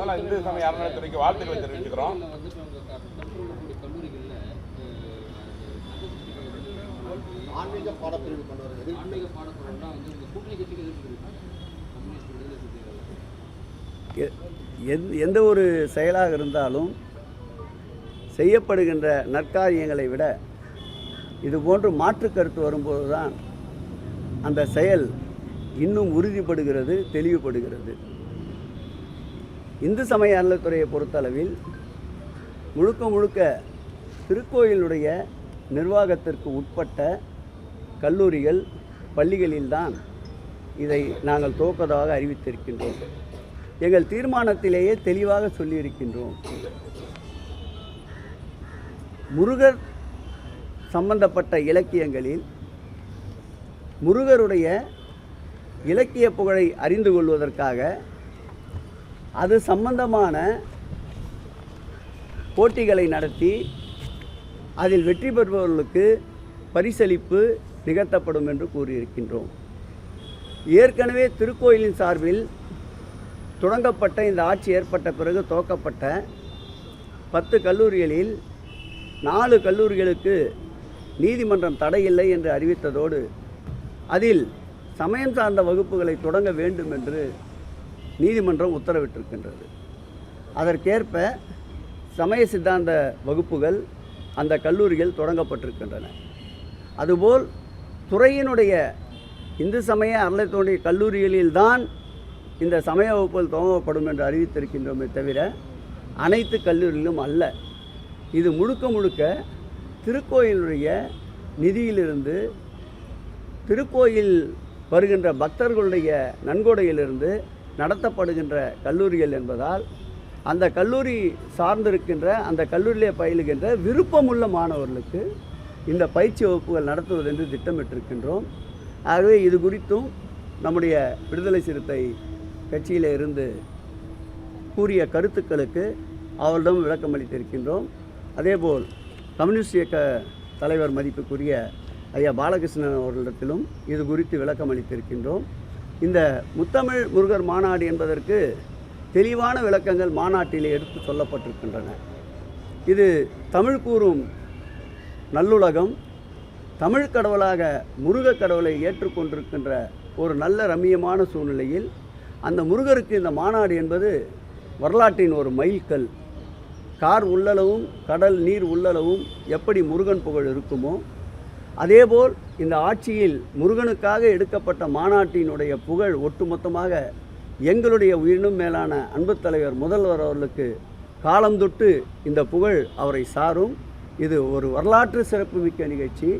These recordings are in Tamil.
முதல்ல இந்து சமய அறநிலையத்துறைக்கு வாழ்த்துக்களை தெரிவிச்சுக்கிறோம். ஆன்மீக பாடப்பிரிவு கொண்டு வருகிறது ஆன்மீக வந்து கூட்டணி கட்சிக்கு எதிர்ப்பு எந்த ஒரு செயலாக இருந்தாலும் செய்யப்படுகின்ற நற்காரியங்களை விட இது போன்று மாற்று கருத்து வரும்போது தான் அந்த செயல் இன்னும் உறுதிப்படுகிறது தெளிவுபடுகிறது. இந்து சமய அறநிலைத்துறையை பொறுத்தளவில் முழுக்க முழுக்க திருக்கோயிலுடைய நிர்வாகத்திற்கு உட்பட்ட கல்லூரிகள் பள்ளிகளில்தான் இதை நாங்கள் துவக்கதாக அறிவித்திருக்கின்றோம். எங்கள் தீர்மானத்திலேயே தெளிவாக சொல்லியிருக்கின்றோம். முருகர் சம்பந்தப்பட்ட இலக்கியங்களில் முருகருடைய இலக்கிய புகழை அறிந்து கொள்வதற்காக அது சம்பந்தமான போட்டிகளை நடத்தி அதில் வெற்றி பெறுபவர்களுக்கு பரிசளிப்பு நிகழ்த்தப்படும் என்று கூறியிருக்கின்றோம். ஏற்கனவே திருக்கோயிலின் சார்பில் தொடங்கப்பட்ட இந்த ஆட்சி ஏற்பட்ட பிறகு துவக்கப்பட்ட பத்து கல்லூரிகளில் நாலு கல்லூரிகளுக்கு நீதிமன்றம் தடையில்லை என்று அறிவித்ததோடு அதில் சமயம் சார்ந்த வகுப்புகளை தொடங்க வேண்டும் என்று நீதிமன்றம் உத்தரவிட்டிருக்கின்றது. அதற்கேற்ப சமய சித்தாந்த வகுப்புகள் அந்த கல்லூரியில் தொடங்கப்பட்டிருக்கின்றன. அதுபோல் துறையினுடைய இந்து சமய அறநிலையத்துடைய கல்லூரிகளில்தான் இந்த சமய வகுப்புகள் துவங்கப்படும் என்று அறிவித்திருக்கின்றோமே தவிர அனைத்து கல்லூரியிலும் அல்ல. இது முழுக்க முழுக்க திருக்கோயிலுடைய நிதியிலிருந்து திருக்கோயில் வருகின்ற பக்தர்களுடைய நன்கொடையிலிருந்து நடத்தப்படுகின்ற கல்லூரிகள் என்பதால் அந்த கல்லூரி சார்ந்திருக்கின்ற அந்த கல்லூரியிலே பயிலுகின்ற விருப்பமுள்ள மாணவர்களுக்கு இந்த பயிற்சி வகுப்புகள் நடத்துவது என்று திட்டமிட்டிருக்கின்றோம். ஆகவே இது குறித்தும் நம்முடைய விடுதலை சிறுத்தை கட்சியில் இருந்து கூறிய கருத்துக்களுக்கு அவரிடம் விளக்கம் அளித்திருக்கின்றோம். அதேபோல் கம்யூனிஸ்ட் இயக்க தலைவர் மதிப்புக்குரிய ஐயா பாலகிருஷ்ணன் அவர்களிடத்திலும் இது குறித்து விளக்கம் அளித்திருக்கின்றோம். இந்த முத்தமிழ் முருகர் மாநாடு என்பதற்கு தெளிவான விளக்கங்கள் மாநாட்டிலே எடுத்து சொல்லப்பட்டிருக்கின்றன. இது தமிழ் கூறும் நல்லுலகம் தமிழ் கடவுளாக முருகக் கடவுளை ஏற்றுக்கொண்டிருக்கின்ற ஒரு நல்ல ரம்மியமான சூழ்நிலையில் அந்த முருகருக்கு இந்த மாநாடு என்பது வரலாற்றின் ஒரு மைல்கல். கார் உள்ளளவும் கடல் நீர் உள்ளளவும் எப்படி முருகன் புகழ் இருக்குமோ அதேபோல் இந்த ஆட்சியில் முருகனுக்காக எடுக்கப்பட்ட மாநாட்டினுடைய புகழ் ஒட்டுமொத்தமாக எங்களுடைய உயிரினும் மேலான அன்பு தலைவர் முதல்வர் அவர்களுக்கு காலம் தொட்டு இந்த புகழ் அவரை சாரும். இது ஒரு வரலாற்று சிறப்புமிக்க நிகழ்ச்சி.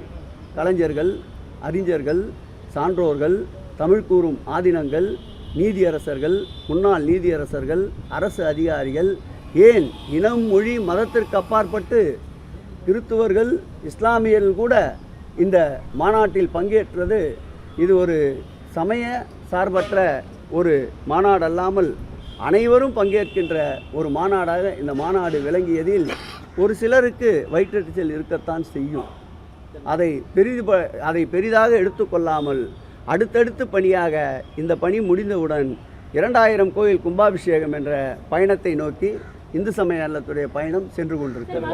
கலைஞர்கள் அறிஞர்கள் சான்றோர்கள் தமிழ் கூறும் ஆதீனங்கள் நீதியரசர்கள் முன்னாள் நீதியரசர்கள் அரசு அதிகாரிகள் ஏன் இனம் மொழி மதத்திற்கு அப்பாற்பட்டு கிறித்துவர்கள் இஸ்லாமியர்கள் கூட இந்த மாநாட்டில் பங்கேற்றது இது ஒரு சமய சார்பற்ற ஒரு மாநாடு அல்லாமல் அனைவரும் பங்கேற்கின்ற ஒரு மாநாடாக இந்த மாநாடு விளங்கியதில் ஒரு சிலருக்கு வயிற்றெரிச்சல் இருக்கத்தான் செய்யும். அதை பெரிது ப- அதை பெரிதாக எடுத்துக்கொள்ளாமல் அடுத்தடுத்து பணியாக இந்த பணி முடிந்தவுடன் இரண்டாயிரம் கோயில் கும்பாபிஷேகம் என்ற பயணத்தை நோக்கி இந்து சமய நலத்துடைய பயணம் சென்று கொண்டிருக்கிறது.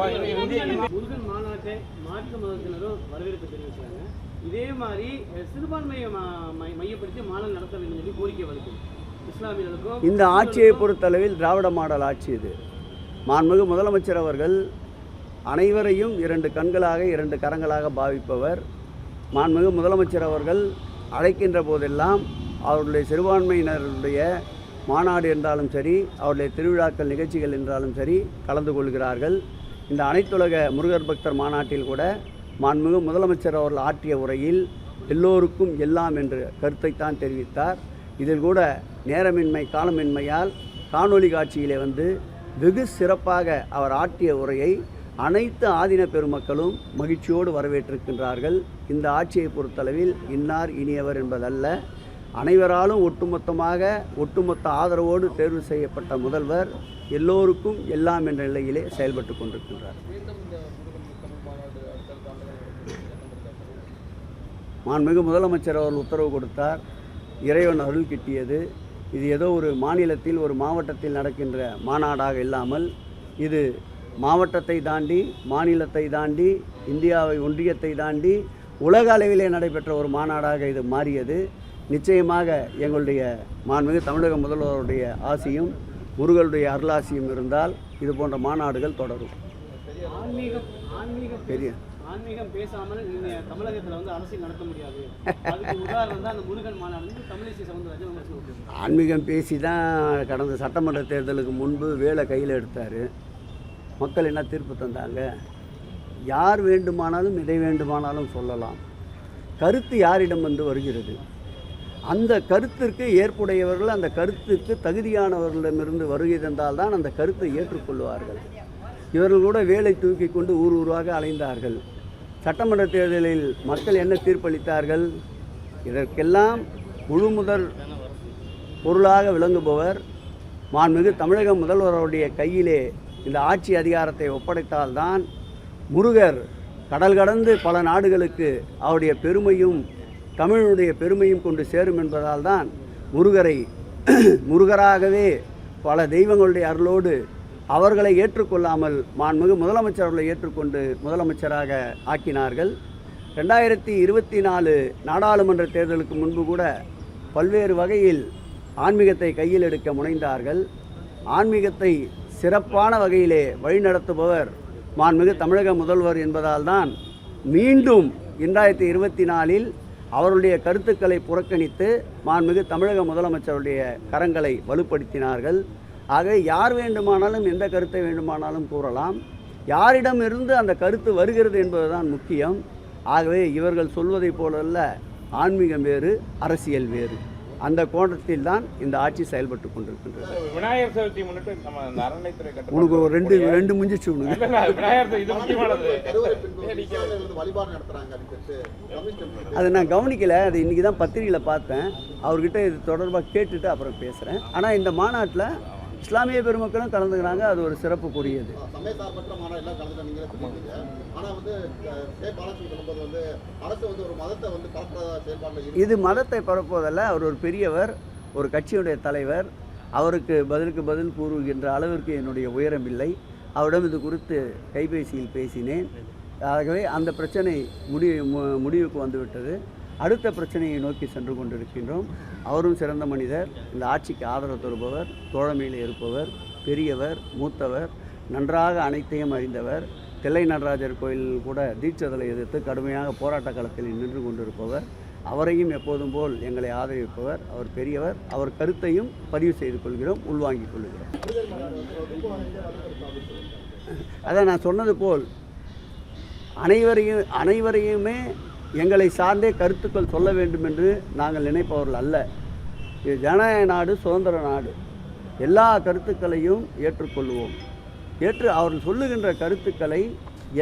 மாற்று மதத்தினரும் வரவேற்பு தெரிவிக்கிறாங்க. இதே மாதிரி சிறுபான்மையை மையப்படுத்தி மாநாடு நடத்த வேண்டும் சொல்லி கோரிக்கை வலுக்கும் இஸ்லாமியர்களுக்கும் இந்த ஆட்சியை பொறுத்தளவில் திராவிட மாடல் ஆட்சி இது. மாண்புமிகு முதலமைச்சர் அவர்கள் அனைவரையும் இரண்டு கண்களாக இரண்டு கரங்களாக பாவிப்பவர். மாண்புமிகு முதலமைச்சர் அவர்கள் அழைக்கின்ற போதெல்லாம் அவருடைய சிறுபான்மையினருடைய மாநாடு என்றாலும் சரி அவருடைய திருவிழாக்கள் நிகழ்ச்சிகள் என்றாலும் சரி கலந்து கொள்கிறார்கள். இந்த அனைத்துலக முருகர் பக்தர் மாநாட்டில் கூட மாண்புமிகு முதலமைச்சர் அவர்கள் ஆற்றிய உரையில் எல்லோருக்கும் எல்லாம் என்ற கருத்தைத்தான் தெரிவித்தார். இதில் கூட நேரமின்மை காலமின்மையால் காணொலி காட்சியிலே வந்து வெகு சிறப்பாக அவர் ஆற்றிய உரையை அனைத்து ஆதீன பெருமக்களும் மகிழ்ச்சியோடு வரவேற்றிருக்கின்றார்கள். இந்த ஆட்சியை பொறுத்தளவில் இன்னார் இனியவர் என்பதல்ல. அனைவராலும் ஒட்டுமொத்தமாக ஒட்டுமொத்த ஆதரவோடு தேர்வு செய்யப்பட்ட முதல்வர் எல்லோருக்கும் எல்லாம் என்ற நிலையிலே செயல்பட்டு கொண்டிருக்கின்றார். மாண்புமிகு முதலமைச்சர் அவர்கள் உத்தரவு கொடுத்தார். இறைவன் அருள் கிட்டியது. இது ஏதோ ஒரு மாநிலத்தில் ஒரு மாவட்டத்தில் நடக்கின்ற மாநாடாக இல்லாமல் இது மாவட்டத்தை தாண்டி மாநிலத்தை தாண்டி இந்தியாவை ஒன்றியத்தை தாண்டி உலக அளவிலே நடைபெற்ற ஒரு மாநாடாக இது மாறியது. நிச்சயமாக எங்களுடைய மாண்புமிகு தமிழக முதல்வருடைய ஆசியும் முருகனுடைய அருளாசியும் இருந்தால் இது போன்ற மாநாடுகள் தொடரும். பெரிய. ஆன்மீகம் பேசாமல் தமிழகத்துல வந்து அரசியல் நடத்த முடியாது. பேசி தான் கடந்த சட்டமன்ற தேர்தலுக்கு முன்பு வேலை கையில் எடுத்தார். மக்கள் என்ன தீர்ப்பு தந்தாங்க? யார் வேண்டுமானாலும் எதை வேண்டுமானாலும் சொல்லலாம். கருத்து யாரிடம் வந்து வருகிறது? அந்த கருத்திற்கு ஏற்புடையவர்கள் அந்த கருத்துக்கு தகுதியானவர்களிடமிருந்து வருகை தந்தால்தான் அந்த கருத்தை ஏற்றுக்கொள்வார்கள். இவர்கள் கூட வேலை தூக்கி கொண்டு ஊர் ஊர்வாக அலைந்தார்கள். சட்டமன்ற தேர்தலில் மக்கள் என்ன தீர்ப்பளித்தார்கள்? இதற்கெல்லாம் முழு முதல் பொருளாக விளங்குபவர் மாண்புமிகு தமிழக முதல்வருடைய கையிலே இந்த ஆட்சி அதிகாரத்தை ஒப்படைத்தால்தான் முருகர் கடல் கடந்து பல நாடுகளுக்கு அவருடைய பெருமையும் தமிழுடைய பெருமையும் கொண்டு சேரும் என்பதால் தான் முருகரை முருகராகவே பல தெய்வங்களுடைய அருளோடு அவர்களை ஏற்றுக்கொள்ளாமல் மாண்புமிகு முதலமைச்சர் அவர்களை ஏற்றுக்கொண்டு முதலமைச்சராக ஆக்கினார்கள். ரெண்டாயிரத்தி இருபத்தி நாலு நாடாளுமன்ற தேர்தலுக்கு முன்பு கூட பல்வேறு வகையில் ஆன்மீகத்தை கையில் எடுக்க முனைந்தார்கள். ஆன்மீகத்தை சிறப்பான வகையிலே வழிநடத்துபவர் மாண்புமிகு தமிழக முதல்வர் என்பதால் தான் மீண்டும் இரண்டாயிரத்தி இருபத்தி நாலில் அவருடைய கருத்துக்களை புறக்கணித்து மாண்புமிகு தமிழக முதலமைச்சருடைய கரங்களை வலுப்படுத்தினார்கள். ஆக யார் வேண்டுமானாலும் எந்த கருத்தை வேண்டுமானாலும் கூறலாம். யாரிடமிருந்து அந்த கருத்து வருகிறது என்பதுதான் முக்கியம். ஆகவே இவர்கள் சொல்வதைப் போலல்ல ஆன்மீகம் வேறு அரசியல் வேறு. அந்த கோணத்தில் தான் இந்த ஆட்சி செயல்பட்டு கொண்டிருக்கின்றது. விநாயகர் சதுர்த்தி முன்னிட்டு நம்ம இந்த அறநிலைத்துறை உனக்கு ஒரு ரெண்டு ரெண்டு முஞ்சிச்சு உனக்கு. அதை நான் கவனிக்கலை அது இன்றைக்கி தான் பத்திரிகையில் பார்த்தேன். அவர்கிட்ட இது தொடர்பாக கேட்டுட்டு அப்புறம் பேசுகிறேன் ஆனால் இந்த மாநாட்டில் இஸ்லாமிய பெருமக்களும் கலந்துக்கிறாங்க. அது ஒரு சிறப்புக்குரியது. சமய சார்பற்ற மாநாடு எல்லாம் கலந்து நீங்களே சொல்லியிருக்கீங்க ஆனா வந்து அஹ், கே பாலாஜி சொல்லும்போது வந்து அரசு வந்து ஒரு மதத்தை வந்து கலப்புற செயல்பாடுல இருக்கு? இது மதத்தை பரப்புவதல்ல. அவர் ஒரு பெரியவர் ஒரு கட்சியுடைய தலைவர். அவருக்கு பதிலுக்கு பதில் கூறுகின்ற அளவிற்கு என்னுடைய உயரம் இல்லை. அவரிடம் இது குறித்து கைபேசியில் பேசினேன். ஆகவே அந்த பிரச்சனை முடி மு- முடிவுக்கு வந்துவிட்டது. அடுத்த பிரச்சனையை நோக்கி சென்று கொண்டிருக்கின்றோம். அவரும் சிறந்த மனிதர். இந்த ஆட்சிக்கு ஆதரவு தருபவர் தோழமையில் இருப்பவர் பெரியவர் மூத்தவர் நன்றாக அனைத்தையும் அறிந்தவர். தில்லை நடராஜர் கோயில் கூட தீட்சதலை எதிர்த்து கடுமையாக போராட்ட களத்தில் நின்று கொண்டிருப்பவர். அவரையும் எப்போதும் போல் எங்களை ஆதரிப்பவர். அவர் பெரியவர். அவர் கருத்தையும் பதிவு செய்து கொள்கிறோம் உள்வாங்கிக் கொள்கிறோம் அதான் நான் சொன்னது போல் அனைவரையும் அனைவரையுமே எங்களை சார்ந்தே கருத்துக்கள் சொல்ல வேண்டும் என்று நாங்கள் நினைப்பவர்கள் அல்ல. இது ஜனநாயக நாடு சுதந்திர நாடு. எல்லா கருத்துக்களையும் ஏற்றுக்கொள்வோம். ஏற்று அவர்கள் சொல்லுகின்ற கருத்துக்களை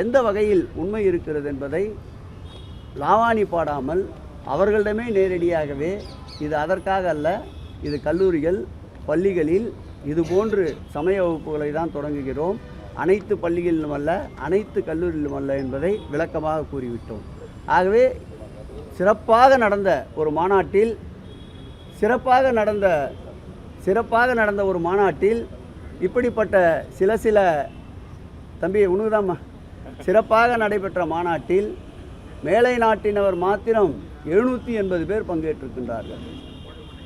எந்த வகையில் உண்மை இருக்கிறது என்பதை லாவாணி பாடாமல் அவர்களிடமே நேரடியாகவே இது அதற்காக அல்ல இது கல்லூரிகள் பள்ளிகளில் இது போன்று சமய வகுப்புகளை தான் தொடங்குகிறோம். அனைத்து பள்ளிகளிலும் அல்ல அனைத்து கல்லூரியிலும் அல்ல என்பதை விளக்கமாக கூறிவிட்டோம். ஆகவே சிறப்பாக நடந்த ஒரு மாநாட்டில் சிறப்பாக நடந்த சிறப்பாக நடந்த ஒரு மாநாட்டில் இப்படிப்பட்ட சில சில தம்பி உனக்குதாம்மா சிறப்பாக நடைபெற்ற மாநாட்டில் மேலை நாட்டினவர் மாத்திரம் எழுநூற்றி எண்பது பேர் பங்கேற்றிருக்கின்றார்கள்.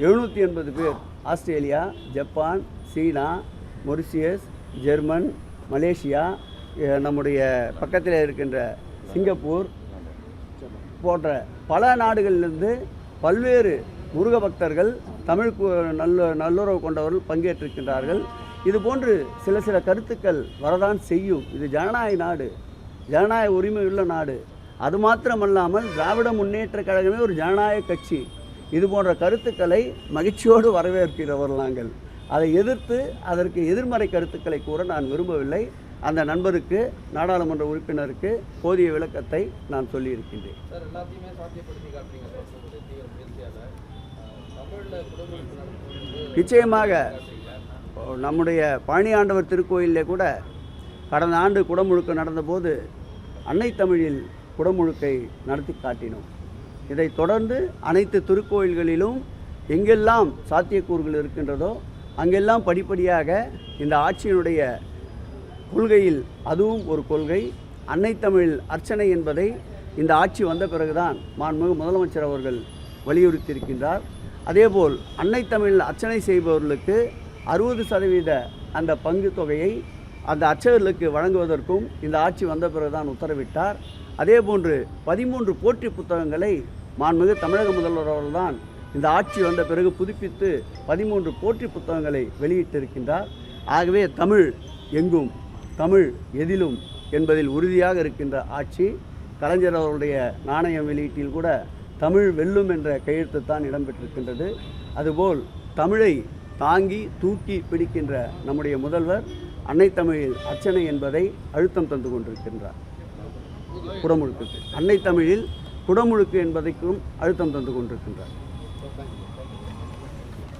எழுநூற்றி எண்பது பேர். ஆஸ்திரேலியா ஜப்பான் சீனா மொரிசியஸ் ஜெர்மன் மலேசியா நம்முடைய பக்கத்தில் இருக்கின்ற சிங்கப்பூர் போன்ற பல நாடுகளிலிருந்து பல்வேறு முருக பக்தர்கள் தமிழ் நல்ல நல்லுறவு கொண்டவர்கள் பங்கேற்றிருக்கின்றார்கள். இது போன்று சில சில கருத்துக்கள் வரதான் செய்யும். இது ஜனநாயக நாடு. ஜனநாயக உரிமையுள்ள நாடு. அது மாத்திரமல்லாமல் திராவிட முன்னேற்ற கழகமே ஒரு ஜனநாயக கட்சி. இது போன்ற கருத்துக்களை மகிழ்ச்சியோடு வரவேற்கிறவர் நாங்கள். அதை எதிர்த்து அதற்கு எதிர்மறை கருத்துக்களை கூற நான் விரும்பவில்லை. அந்த நண்பருக்கு நாடாளுமன்ற உறுப்பினருக்கு போதிய விளக்கத்தை நான் சொல்லியிருக்கின்றேன். நிச்சயமாக நம்முடைய பழனி ஆண்டவர் திருக்கோயிலே கூட கடந்த ஆண்டு குடமுழுக்கு நடந்தபோது அன்னை தமிழில் குடமுழுக்கை நடத்தி காட்டினோம். இதைத் தொடர்ந்து அனைத்து திருக்கோயில்களிலும் எங்கெல்லாம் சாத்தியக்கூறுகள் இருக்கின்றதோ அங்கெல்லாம் படிப்படியாக இந்த ஆட்சியினுடைய கொள்கையில் அதுவும் ஒரு கொள்கை. அன்னை தமிழ் அர்ச்சனை என்பதை இந்த ஆட்சி வந்த பிறகுதான் மாண்புமிகு முதலமைச்சர் அவர்கள் வலியுறுத்தியிருக்கின்றார். அதேபோல் அன்னை தமிழ் அர்ச்சனை செய்பவர்களுக்கு அறுபது சதவீத அந்த பங்கு தொகையை அந்த அர்ச்சகர்களுக்கு வழங்குவதற்கும் இந்த ஆட்சி வந்த பிறகுதான் உத்தரவிட்டார். அதேபோன்று பதிமூன்று போற்றி புத்தகங்களை மாண்புமிகு தமிழக முதல்வர் அவர்கள்தான் இந்த ஆட்சி வந்த பிறகு புதுப்பித்து பதிமூன்று போற்றி புத்தகங்களை வெளியிட்டிருக்கின்றார். ஆகவே தமிழ் எங்கும் தமிழ் எதிலும் என்பதில் உறுதியாக இருக்கின்ற ஆட்சி கலைஞர் அவருடைய நாணயம் வெளியீட்டில் கூட தமிழ் வெல்லும் என்ற கையெழுத்து தான் இடம்பெற்றிருக்கின்றது. அதுபோல் தமிழை தாங்கி தூக்கி பிடிக்கின்ற நம்முடைய முதல்வர் அன்னை தமிழில் அர்ச்சனை என்பதை அழுத்தம் தந்து கொண்டிருக்கின்றார். குடமுழுக்கு. அன்னை தமிழில் குடமுழுக்கு என்பதைக்கும் அழுத்தம் தந்து கொண்டிருக்கின்றார்.